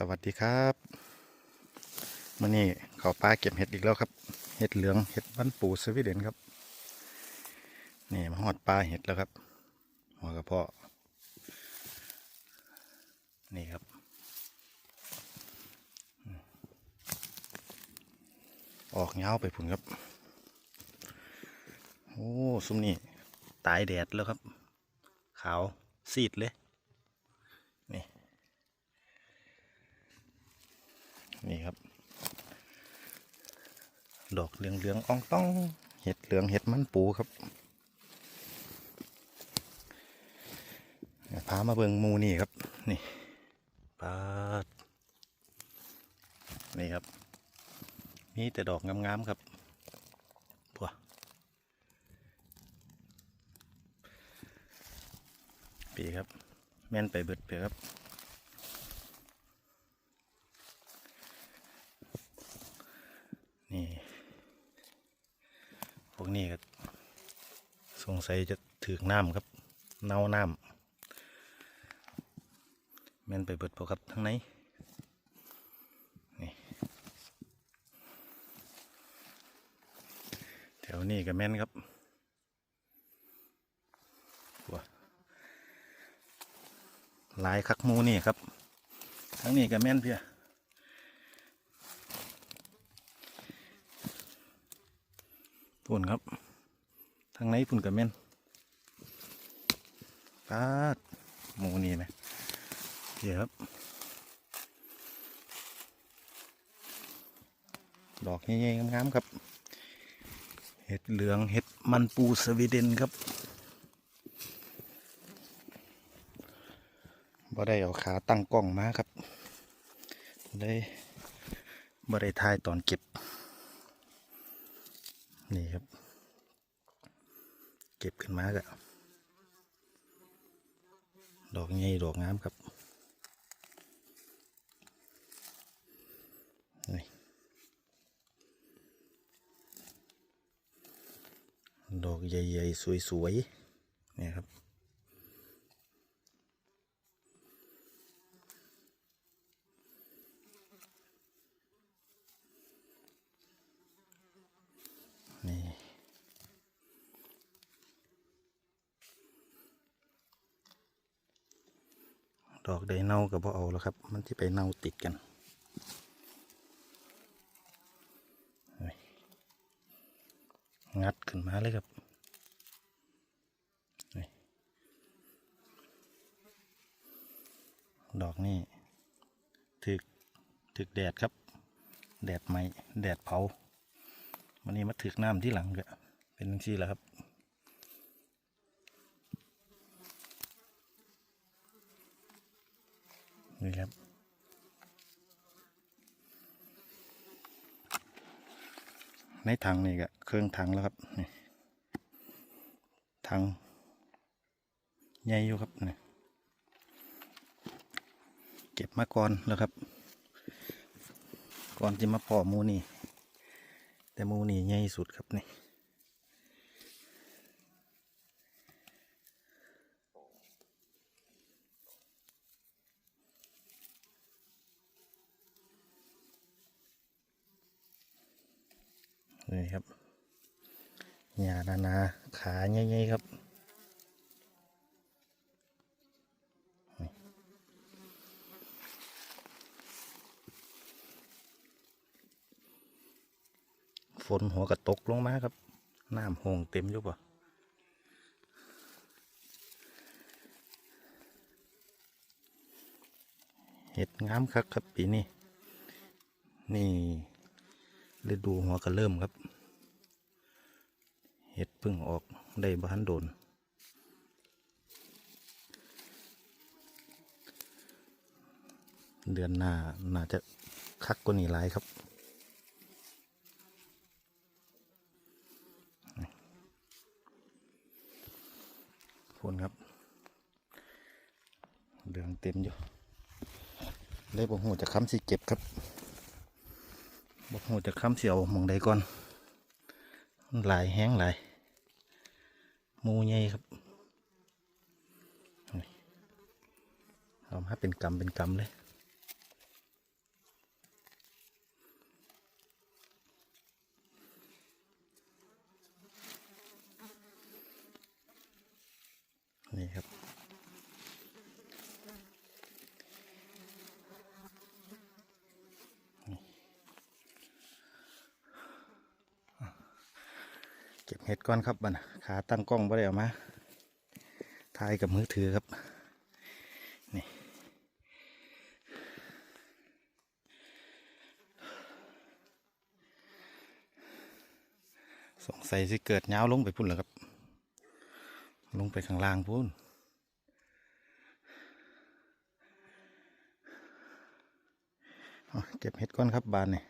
สวัสดีครับมื่อนี้เขาปลาเก็บเห็ดอีกแล้วครับ เห็ดเหลืองเห็ดบ้านปูสวีเดนครับ นี่มาหอดปลาเห็ดแล้วครับหัวกระเพาะนี่ครับ ออกเงาไปพุ่นครับ โอ้ ซุ้มนี่ตายแดดแล้วครับ ขาวซีดเลย นี่ครับ ดอกเหลืองเหลืองๆอ่องต้อง เห็ดเหลืองเห็ดมันปูครับพามาเบิงมูนี่ครับ นี่ปาดนี่ครับ มีแต่ดอกงามๆครับพัวปีครับ แม่นไปเบิดเปครับ พวกนี้ก็สงสัยจะถือน้ำครับ เน่าน้ำแม่นไปเบิดพอครับทั้งในนี่แถวนี้ก็แม่นครับว้าหลายคักมูนี่ครับ ทั้งนี้ก็แม่นเพีย ปุ่นครับ ทางไหนปุ่นกับแม่นปาดหมูนี่ไหมเดี๋ยวครับ ดอกใหญ่ๆงามๆครับ เห็ดเหลืองเห็ดมันปูสวีเดนครับบ่ได้เอาขาตั้งกล้องมาครับเลยบ่ได้ถ่ายตอนเก็บ นี่ครับ เก็บขึ้นมากะดอกใหญ่ดอกงามครับนี่ดอกใหญ่ๆสวยๆเนี่ยครับ ดอกไดเน่ากับพ่เอาแล้วครับ มันที่ไปเน่าติดกันงัดขึ้นมาเลยครับดอกนี่ถึกถึกแดดครับ แดดไหมแดดเผาวันนี้มาถึกน้ำที่หลังก็เป็นที่แล้วครับ นี่ครับ ในถังนี่ก็เครื่องถังแล้วครับนี่ถังใหญ่อยู่ครับนี่เก็บมาก่อนแล้วครับ ก่อนจะมาพอมูนี่แต่มูนี่ใหญ่สุดครับนี่ นี่ครับหญ้านานาขาใหญ่ๆครับฝนหัวกระตกลงมาครับ น้ำหงเต็มอยู่ป่ะเห็ดงามครับครับปีนี้นี่ ฤดูหัวกระเริ่มครับ เห็ดเพิ่งออกได้บ้านโดน เดือนหน้าน่าจะคักกว่านี้หลายครับฝนครับเหลืองเต็มอยู่ เลยบอกหูจะค้ำสิเก็บครับ บอกหูจะข้ามเสียวมองใดก่อนหลายแห้งหลายมูใหญ่ครับเอามาเป็นกรรมเป็นกรรมเลยนี่ครับ เก็บเห็ดก่อนครับบันขาตั้งกล้องไ่ได้เอามาถ่ายกับมือถือครับ นี่สงสัยสิเกิดเงาลงไปพุ่นเหรอครับ ลงไปข้างล่างพุ่นเก็บเห็ดก่อนครับบานนี่